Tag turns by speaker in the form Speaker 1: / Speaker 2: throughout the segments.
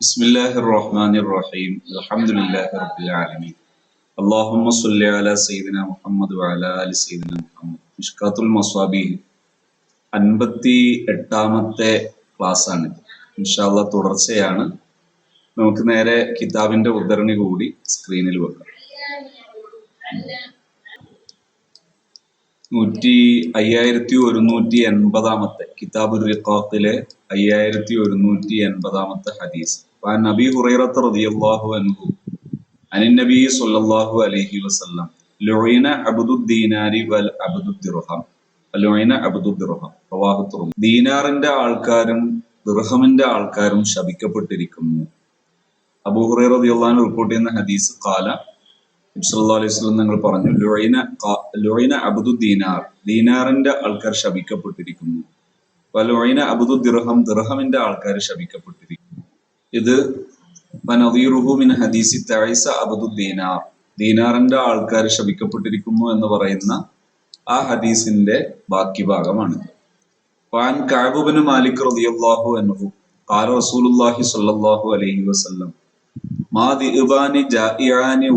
Speaker 1: بسم الله الرحمن الرحيم الحمد لله رب العالمين اللهم صل على سيدنا محمد وعلى آل سيدنا محمد മിഷ്കാത്തുൽ മസ്വാബിഹ് അൻപത്തി എട്ടാമത്തെ ക്ലാസ്സാണ് ഇൻഷാല്ല തുടർച്ചയാണ് നമുക്ക് നേരെ കിതാബിന്റെ ഉദ്ധരണി കൂടി സ്ക്രീനിൽ വെക്കാം നൂറ്റി അയ്യായിരത്തി ഒരുന്നൂറ്റി എൺപതാമത്തെ കിതാബുൽ വിഖാത്തിലെ അയ്യായിരത്തി ഒരുന്നൂറ്റി എൺപതാമത്തെ ഹദീസ്. നബി ഹുറൈറത്ത് റളിയല്ലാഹു അൻഹു അനിൻ നബി സല്ലല്ലാഹു അലൈഹി വസല്ലം ലുഈന അബ്ദുദ്ദീനാരി വൽ അബ്ദുദ്ദിർഹം ലുഇന അബ്ദുദ്ദിർഹം റവാഹു ദീനാറിന്റെ ആൾക്കാരും ദുർഹമിന്റെ ആൾക്കാരും ശപിക്കപ്പെട്ടിരിക്കുന്നു. അബൂ ഹുറൈറ റളിയല്ലാഹു അൻഹു റിപ്പോർട്ട് ചെയ്യുന്ന ഹദീസ് ഖാല അലൈഹിസ്ലം നിങ്ങൾ പറഞ്ഞു ലുറൈന ലുറൈന അബുദു ദീനാർ ദീനാറിന്റെ ആൾക്കാർ ശപിക്കപ്പെട്ടിരിക്കുന്നു. ലുറൈന അബുദു ദിർഹം ദിർഹമിന്റെ ആൾക്കാർ ശപിക്കപ്പെട്ടിരിക്കുന്നു. ഇത് മിൻ ഹദീസി തൈസ അബുദു ദീനാർ ദീനാറിന്റെ ആൾക്കാർ ശപിക്കപ്പെട്ടിരിക്കുന്നു എന്ന് പറയുന്ന ആ ഹദീസിന്റെ ബാക്കി ഭാഗമാണ് പാൻ കാബുബിന് മാലിക് റതിയല്ലാഹു അനുഹു കാല റസൂലുല്ലാഹി സല്ലാഹു അലൈഹി വസല്ലം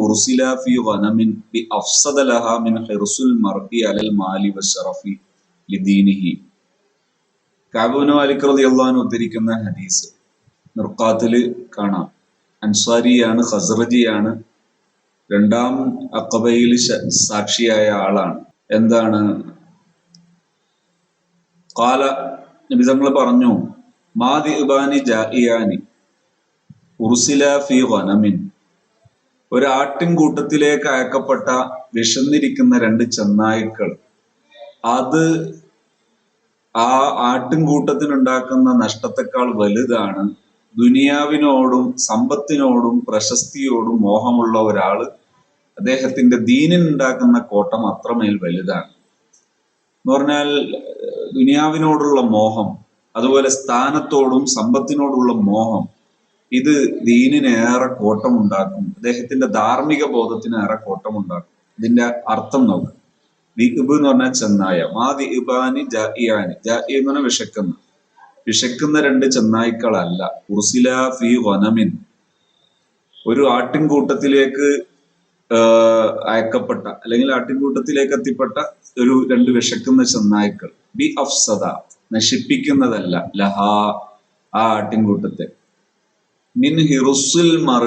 Speaker 1: ഉർസില ഫീ ബി മിൻ അലൽ മാലി വശറഫി ലിദീനിഹി റളിയല്ലാഹു ഉദ്ധരിക്കുന്ന ഹദീസ് നിർക്കാത്തിൽ കാണാം. അൻസാരിയാണ് ഹസ്രജിയാണ് രണ്ടാം അക്കബയിൽ സാക്ഷിയായ ആളാണ്. എന്താണ്? കാല നബി തങ്ങൾ പറഞ്ഞു മാ ദിഅബാനി ജാഇആനി ഉർസില ഫി വനമിൻ. ഒരു ആട്ടിൻകൂട്ടത്തിലേക്ക് അയക്കപ്പെട്ട വിശന്നിരിക്കുന്ന രണ്ട് ചെന്നായ്ക്കൾ. അത് ആ ആട്ടിൻകൂട്ടത്തിനുണ്ടാക്കുന്ന നഷ്ടത്തെക്കാൾ വലുതാണ്. ദുനിയാവിനോടും സമ്പത്തിനോടും പ്രശസ്തിയോടും മോഹമുള്ള ഒരാൾ അദ്ദേഹത്തിന്റെ ദീനിനുണ്ടാക്കുന്ന കോട്ടം അത്രമേൽ വലുതാണ്. എന്ന് പറഞ്ഞാൽ ദുനിയാവിനോടുള്ള മോഹം അതുപോലെ സ്ഥാനത്തോടും സമ്പത്തിനോടുള്ള മോഹം ഇത് ദീനിന് ഏറെ കോട്ടമുണ്ടാക്കും. അദ്ദേഹത്തിന്റെ ധാർമ്മിക ബോധത്തിന് ഏറെ കോട്ടമുണ്ടാക്കും. ഇതിന്റെ അർത്ഥം നോക്കുക ദിഇബ് എന്ന് പറഞ്ഞാൽ ചെന്നായ. മാ ദിബാനി ജാഇയാനി. ജാഇ എന്ന് പറഞ്ഞാൽ വിശക്കുന്ന. വിശക്കുന്ന രണ്ട് ചെന്നായ്ക്കളല്ല. ഉർസില ഫി വനമിൻ. ഒരു ആട്ടിൻകൂട്ടത്തിലേക്ക് അയക്കപ്പെട്ട അല്ലെങ്കിൽ ആട്ടിൻകൂട്ടത്തിലേക്ക് എത്തിപ്പെട്ട ഒരു രണ്ട് വിശക്കുന്ന ചെന്നായ്ക്കൾ. ബി അഫ്സദ. നശിപ്പിക്കുന്നതല്ല. ലഹ ആ ആട്ടിൻകൂട്ടത്തെ. മിൻ ഹിറുസുൽ മർ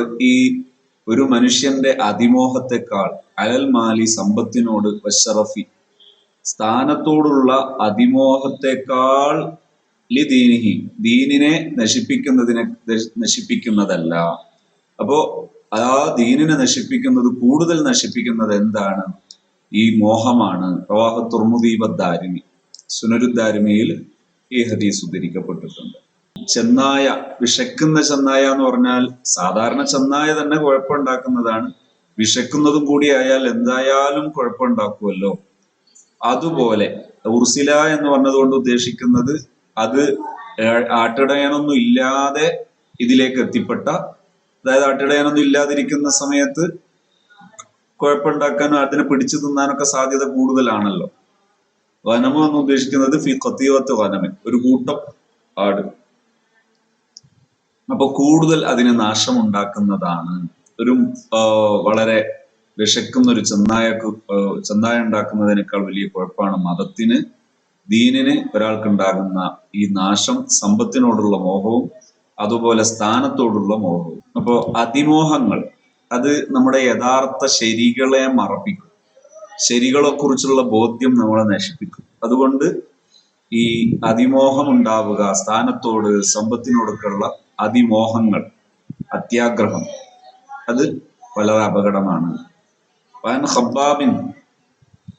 Speaker 1: ഒരു മനുഷ്യന്റെ അതിമോഹത്തെക്കാൾ അലൽ മാലി സമ്പത്തിനോട് വഷറഫി സ്ഥാനത്തോടുള്ള അതിമോഹത്തെക്കാൾ ലി ദീനിഹി ദീനിനെ നശിപ്പിക്കുന്നതിനെ നശിപ്പിക്കുന്നതല്ല. അപ്പോ ആ ദീനിനെ നശിപ്പിക്കുന്നത് കൂടുതൽ നശിപ്പിക്കുന്നത് എന്താണ്? ഈ മോഹമാണ്. പ്രവാഹ തുർമുദീപദ്ദാരിമി സുനരുദ്ദാരിമിയിൽ ഈ ഹദീസ് ഉദ്ധരിക്കപ്പെട്ടിട്ടുണ്ട്. ചെന്നായ വിശക്കുന്ന ചെന്നായ എന്ന് പറഞ്ഞാൽ സാധാരണ ചെന്നായ തന്നെ കുഴപ്പമുണ്ടാക്കുന്നതാണ്. വിശക്കുന്നതും കൂടിയായാൽ എന്തായാലും കുഴപ്പമുണ്ടാക്കുമല്ലോ അതുപോലെ ഉർസില എന്ന് പറഞ്ഞതുകൊണ്ട് ഉദ്ദേശിക്കുന്നത് അത് ആട്ടിടയനൊന്നും ഇല്ലാതെ ഇതിലേക്ക് എത്തിപ്പെട്ട അതായത് ആട്ടിടയനൊന്നും ഇല്ലാതിരിക്കുന്ന സമയത്ത് കുഴപ്പമുണ്ടാക്കാനും അതിനെ പിടിച്ചു തിന്നാനൊക്കെ സാധ്യത കൂടുതലാണല്ലോ. വനമ എന്ന് ഉദ്ദേശിക്കുന്നത് ഫി കത്തീവത്ത് വനമൻ ഒരു കൂട്ടം ആട്. അപ്പൊ കൂടുതൽ അതിന് നാശം ഉണ്ടാക്കുന്നതാണ് ഒരു വളരെ വിശക്കുന്ന ഒരു ചെന്നായ ചെന്നായ ഉണ്ടാക്കുന്നതിനേക്കാൾ വലിയ കുഴപ്പമാണ് മതത്തിന് ദീനിന് ഒരാൾക്കുണ്ടാകുന്ന ഈ നാശം സമ്പത്തിനോടുള്ള മോഹവും അതുപോലെ സ്ഥാനത്തോടുള്ള മോഹവും. അപ്പോ അതിമോഹങ്ങൾ അത് നമ്മുടെ യഥാർത്ഥ ശരികളെ മറപ്പിക്കും. ശരികളെ കുറിച്ചുള്ള ബോധ്യം നമ്മളെ നശിപ്പിക്കും. അതുകൊണ്ട് ഈ അതിമോഹം ഉണ്ടാവുക സ്ഥാനത്തോട് സമ്പത്തിനോടൊക്കെയുള്ള അതിമോഹങ്ങൾ അത്യാഗ്രഹം അത് വളരെ അപകടമാണ് വൻ ഖബ്ബാബിൻ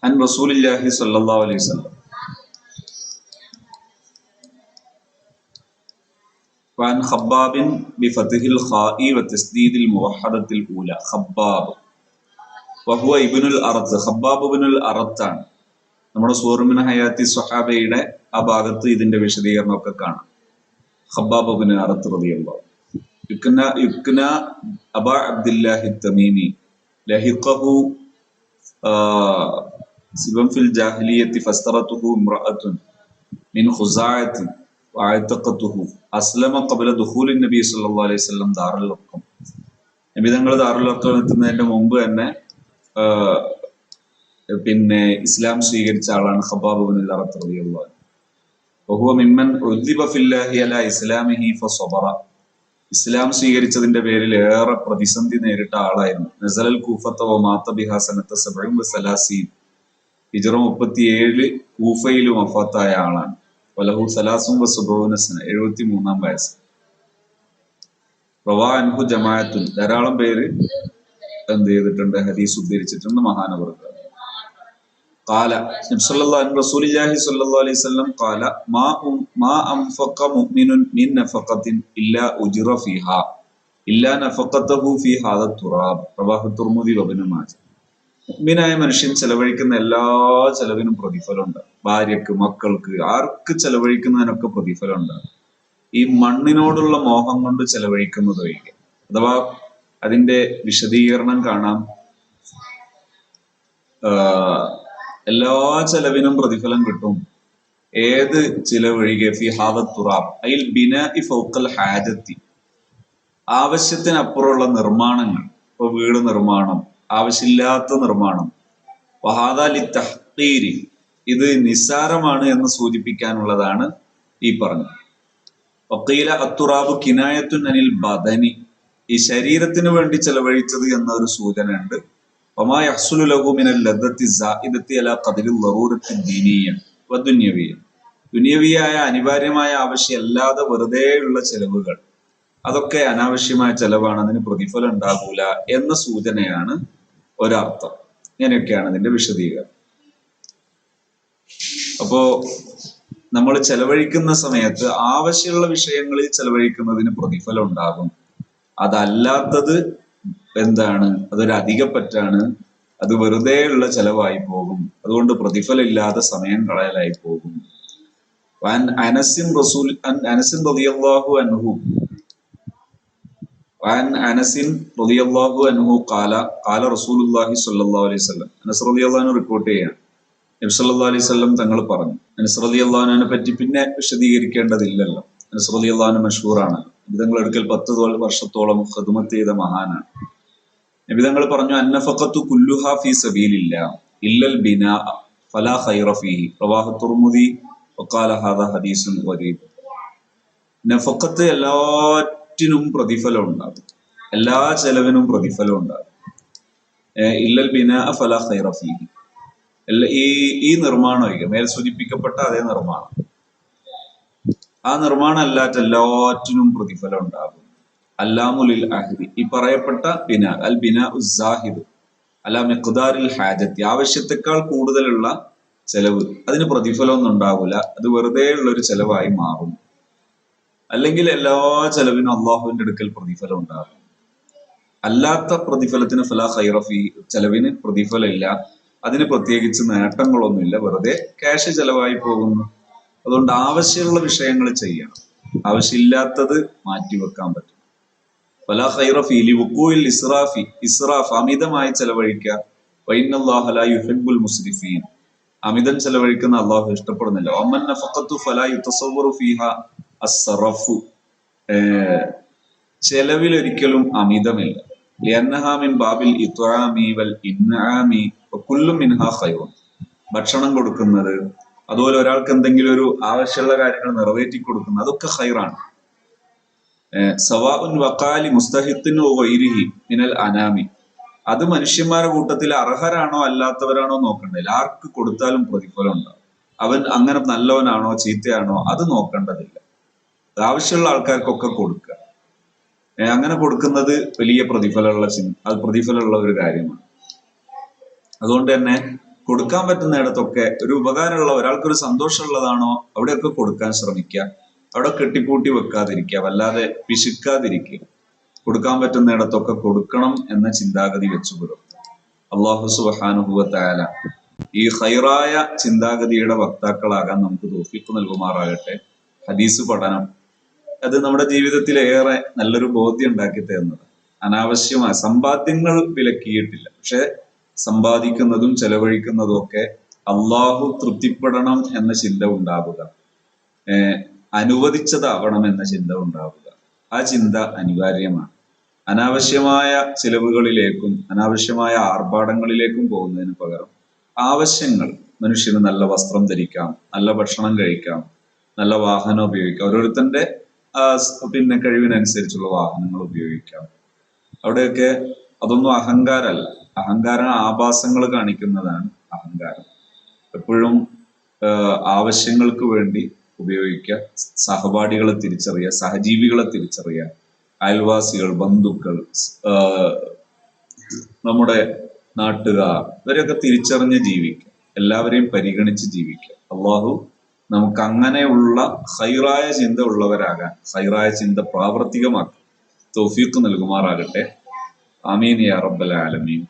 Speaker 1: അൻ റസൂലില്ലാഹി സല്ലല്ലാഹു അലൈഹി വസല്ലം وعن خباب بفتح الخاء وتسديد الموحدة الأولى خباب وهو ابن الأرض خباب ابن الأرض ആണ് നമ്മുടെ സൂർമിന ഹയാത്തി സ്വഹാബയുടെ ആ ഭാഗത്ത് ഇതിന്റെ വിശദീകരണമൊക്കെ കാണാം ഖബ്ബാബ് ബിൻ അറത്ത് റളിയല്ലാഹു യുക്ന യുക്ന അബ അബ്ദുല്ലാഹി തമീമി ലഹിഖഹു സിബം ഫിൽ ജാഹിലിയത്തി ഫസ്തറത്തുഹു ഇംറഅത്തുൻ മിൻ ഖുസാഅത്തി വാഴ്ത്തക്കത്തുഹു അസ്ലമ ഖബല ദുഖൂലിൻ നബി സല്ലല്ലാഹു അലൈഹി വസല്ലം ദാറുൽ അർഖം നബി തങ്ങൾ ദാറുൽ അർഖം എത്തുന്നതിന്റെ മുമ്പ് തന്നെ പിന്നെ ഇസ്ലാം സ്വീകരിച്ച ആളാണ് ഖബാബ് ബിൻ അൽ-അറത്ത് റളിയല്ലാഹു വഹുവ മിമ്മൻ ഫില്ലാഹി അലാ ഇസ്ലാമിഹി ഫസബറ. ഇസ്ലാം സ്വീകരിച്ചതിന്റെ പേരിൽ ഏറെ പ്രതിസന്ധി നേരിട്ട ആളായിരുന്നു. നസലൽ കൂഫത്ത വ മാത്ത ബിഹാസനത്ത സബഴും സലാസീൻ. ഹിജറ മുപ്പത്തിയേഴിൽ കൂഫയിൽ വഫാത്തായ ആളാണ്. വലഹു സലാസും വസുബോനസന എഴുപത്തി മൂന്നാം വയസ്സ്. റവാ അൻഹു ജമാഅത്തുൽ ധാരാളം പേര് എന്ത് ചെയ്തിട്ടുണ്ട് ഹദീസ് ഉദ്ധരിച്ചിട്ടുണ്ട് മഹാനവർക്ക് കാല റസൂലില്ലാഹി സല്ലല്ലാഹു അലൈഹി വസല്ലം കാല മാ മാ അംഫഖ മുഅ്മിനുൻ മിൻ നഫഖത്തിൻ ഇല്ലാ ഉജ്റ ഫീഹ ഇല്ലാ നഫഖത്തഹു ഫീ ഹാദ തുറാബ് റവാഹു തുർമുദി വബിനു മാജ മുഅ്മിനായ മനുഷ്യൻ ചെലവഴിക്കുന്ന എല്ലാ ചെലവിനും പ്രതിഫലമുണ്ട്. ഭാര്യക്ക് മക്കൾക്ക് ആർക്ക് ചെലവഴിക്കുന്നതിനൊക്കെ പ്രതിഫലമുണ്ട്. ഈ മണ്ണിനോടുള്ള മോഹം കൊണ്ട് ചെലവഴിക്കുന്നത് ഒഴികെ അഥവാ അതിന്റെ വിശദീകരണം കാണാം. എല്ലാ ചെലവിനും പ്രതിഫലം കിട്ടും. ഏത് ചിലവൊഴികെ അയിൽ ഹാജത്തി. ആവശ്യത്തിനപ്പുറമുള്ള നിർമ്മാണങ്ങൾ. ഇപ്പൊ വീട് നിർമ്മാണം ആവശ്യമില്ലാത്ത നിർമ്മാണം. വഹാദാലി ഇത് നിസ്സാരമാണ് എന്ന് സൂചിപ്പിക്കാനുള്ളതാണ് ഈ പറഞ്ഞത്. വക്കീല അത്തുറാബ് കിനായത്തുൻ അനിൽ ബദനി. ഈ ശരീരത്തിന് വേണ്ടി ചെലവഴിച്ചത് എന്നൊരു സൂചന ഉണ്ട് ദുന്യവിയായ അനിവാര്യമായ ആവശ്യം അല്ലാതെ വെറുതെയുള്ള ചെലവുകൾ. അതൊക്കെ അനാവശ്യമായ ചെലവാണ് അതിന് പ്രതിഫലം ഉണ്ടാകൂല എന്ന സൂചനയാണ് ഒരർത്ഥം. ഇങ്ങനെയൊക്കെയാണ് അതിന്റെ വിശദീകരണം. അപ്പോ നമ്മൾ ചെലവഴിക്കുന്ന സമയത്ത് ആവശ്യമുള്ള വിഷയങ്ങളിൽ ചെലവഴിക്കുന്നതിന് പ്രതിഫലം ഉണ്ടാകും. അതല്ലാത്തത് എന്താണ്? അതൊരു അധികപ്പറ്റാണ് അത് വെറുതെ ഉള്ള ചെലവായി പോകും. അതുകൊണ്ട് പ്രതിഫലമില്ലാതെ സമയം കളയലായി പോകും. അനസിൻ റസൂൽ അനസിൻ റളിയല്ലാഹു അൻഹു വൻ അനസിൻ റളിയല്ലാഹു അൻഹു ഖാല ഖാല റസൂലുള്ളാഹി സ്വല്ലല്ലാഹു അലൈഹി വസല്ലം. അനസ് റളിയല്ലാഹു അൻഹു റിപ്പോർട്ട് ചെയ്യാണ്. നബി സല്ലല്ലാഹു അലൈഹി വസല്ലം തങ്ങൾ പറഞ്ഞു അനസ് റളിയല്ലാഹു അള്ളഹാനെ പറ്റി പിന്നെ വിശദീകരിക്കേണ്ടതില്ലല്ലോ. അനസ് റളിയല്ലാഹു അള്ളഹാന് മഷഹൂറാണ്. നബി തങ്ങൾ എടുക്കൽ പത്ത് വർഷത്തോളം ഖിദ്മത്ത് ചെയ്ത മഹാനാണ്. നബി തങ്ങൾ പറഞ്ഞു അന്നഫഖത്തു കുല്ലുഹാ ഫി സബീലില്ല ഇല്ലൽ ബിനാ ഫലാ ഖൈറ ഫീഹി. റവാഹു തുർമുദി വഖാല ഹാദ ഹദീസുൻ ഗരീബ് നഫക്കത്ത് എല്ലാറ്റിനും പ്രതിഫലം ഉണ്ടാകും. എല്ലാ ചെലവിനും പ്രതിഫലം ഉണ്ടാകും. ഇല്ലൽ ബിനാ ഫലാ ഖൈറ ഫീഹി. ഈ ഈ നിർമ്മാണം ഒഴികെ മേൽ സൂചിപ്പിക്കപ്പെട്ട അതേ നിർമ്മാണം. ആ നിർമ്മാണം അല്ലാത്ത എല്ലാറ്റിനും പ്രതിഫലം ഉണ്ടാകും. അല്ലാമുലിൽ അഹദി. ഈ പറയപ്പെട്ട ബിന അൽ ബിന ഉസാഹിദ് അല്ല മെഖുദാരിൽ ഹാജത്തി ആവശ്യത്തെക്കാൾ കൂടുതലുള്ള ചെലവ് അതിന് പ്രതിഫലമൊന്നും ഉണ്ടാവില്ല അത് വെറുതെ ഉള്ള ഒരു ചെലവായി മാറും. അല്ലെങ്കിൽ എല്ലാ ചെലവിനും അള്ളാഹുവിന്റെ അടുക്കൽ പ്രതിഫലം ഉണ്ടാകും. അല്ലാത്ത പ്രതിഫലത്തിന് ഫലാ ഹൈറഫി ചെലവിന് പ്രതിഫലമില്ല. അതിന് പ്രത്യേകിച്ച് നേട്ടങ്ങളൊന്നുമില്ല. വെറുതെ ക്യാഷ് ചെലവായി പോകുന്നു. അതുകൊണ്ട് ആവശ്യമുള്ള വിഷയങ്ങൾ ചെയ്യണം. ആവശ്യമില്ലാത്തത് മാറ്റിവെക്കാൻ പറ്റും പല ഖൈറ ഫീലി വുക്കൂയിൽ ഇസ്രാഫി ഇസ്രാഫ് അമിതമായി ചെലവഴിക്കുക. വൈനല്ലാഹു ലാ യുഹിബ്ബുൽ മുസ്രിഫീൻ. അമിതം ചെലവഴിക്കുന്ന അള്ളാഹു ഇഷ്ടപ്പെടുന്നില്ല. ചെലവിൽ ഒരിക്കലും അമിതമില്ല. ബാബിൽ വൽ കുല്ലും മിൻഹാ ഭക്ഷണം കൊടുക്കുന്നത് അതുപോലെ ഒരാൾക്ക് എന്തെങ്കിലും ഒരു ആവശ്യമുള്ള കാര്യങ്ങൾ നിറവേറ്റി കൊടുക്കുന്നത് അതൊക്കെ ഖൈറാണ്. വക്കാലി മുസ്തഹിത്തിനോ മിനൽ അനാമി. അത് മനുഷ്യന്മാരുടെ കൂട്ടത്തിൽ അർഹരാണോ അല്ലാത്തവരാണോ നോക്കണ്ടതില്ല. ആർക്ക് കൊടുത്താലും പ്രതിഫലം ഉണ്ടാവും. അവൻ അങ്ങനെ നല്ലവനാണോ ചീത്തയാണോ അത് നോക്കേണ്ടതില്ല. ആവശ്യമുള്ള ആൾക്കാർക്കൊക്കെ കൊടുക്കുക. അങ്ങനെ കൊടുക്കുന്നത് വലിയ പ്രതിഫലമുള്ള ചിന്ത അത് പ്രതിഫലമുള്ള ഒരു കാര്യമാണ്. അതുകൊണ്ട് തന്നെ കൊടുക്കാൻ പറ്റുന്നിടത്തൊക്കെ ഒരു ഉപകാരമുള്ള ഒരാൾക്കൊരു സന്തോഷമുള്ളതാണോ അവിടെയൊക്കെ കൊടുക്കാൻ ശ്രമിക്കുക. അവിടെ കെട്ടിക്കൂട്ടി വെക്കാതിരിക്കുക വല്ലാതെ പിശുക്കാതിരിക്കുക കൊടുക്കാൻ പറ്റുന്നിടത്തൊക്കെ കൊടുക്കണം എന്ന ചിന്താഗതി വെച്ചു പുലർത്തുക അള്ളാഹു സുബാനുഭവത്തായാല ഈ ഹൈറായ ചിന്താഗതിയുടെ വക്താക്കളാകാൻ നമുക്ക് തോഫിപ്പ് നൽകുമാറാകട്ടെ. ഹദീസ് പഠനം അത് നമ്മുടെ ജീവിതത്തിൽ ഏറെ നല്ലൊരു ബോധ്യം ഉണ്ടാക്കി തരുന്നത്. അനാവശ്യമായ സമ്പാദ്യങ്ങൾ വിലക്കിയിട്ടില്ല. പക്ഷെ സമ്പാദിക്കുന്നതും ചെലവഴിക്കുന്നതും ഒക്കെ അള്ളാഹു തൃപ്തിപ്പെടണം എന്ന ചിന്ത ഉണ്ടാവുക. അനുവദിച്ചതാവണം എന്ന ചിന്ത ഉണ്ടാവുക. ആ ചിന്ത അനിവാര്യമാണ്. അനാവശ്യമായ ചിലവുകളിലേക്കും അനാവശ്യമായ ആർഭാടങ്ങളിലേക്കും പോകുന്നതിന് പകരം ആവശ്യങ്ങൾ മനുഷ്യന് നല്ല വസ്ത്രം ധരിക്കാം നല്ല ഭക്ഷണം കഴിക്കാം നല്ല വാഹനം ഉപയോഗിക്കാം സ് പിന്നെ കഴിവിനനുസരിച്ചുള്ള വാഹനങ്ങൾ ഉപയോഗിക്കാം. അവിടെയൊക്കെ അതൊന്നും അഹങ്കാരമല്ല. അഹങ്കാരം ആഭാസങ്ങൾ കാണിക്കുന്നതാണ് അഹങ്കാരം. എപ്പോഴും ആവശ്യങ്ങൾക്ക് വേണ്ടി ഉപയോഗിക്കുക. സഹപാഠികളെ തിരിച്ചറിയുക സഹജീവികളെ തിരിച്ചറിയുക. അയൽവാസികൾ ബന്ധുക്കൾ നമ്മുടെ നാട്ടുകാർ ഇവരെയൊക്കെ തിരിച്ചറിഞ്ഞ് ജീവിക്കുക. എല്ലാവരെയും പരിഗണിച്ച് ജീവിക്കുക. അള്ളാഹു നമുക്ക് അങ്ങനെയുള്ള ഹൈറായ ചിന്ത ഉള്ളവരാകാൻ ഹൈറായ ചിന്ത പ്രാവർത്തികമാക്കാൻ തൗഫീഖ് നൽകുമാറാകട്ടെ. ആമീൻ യാ റബ്ബൽ ആലമീൻ.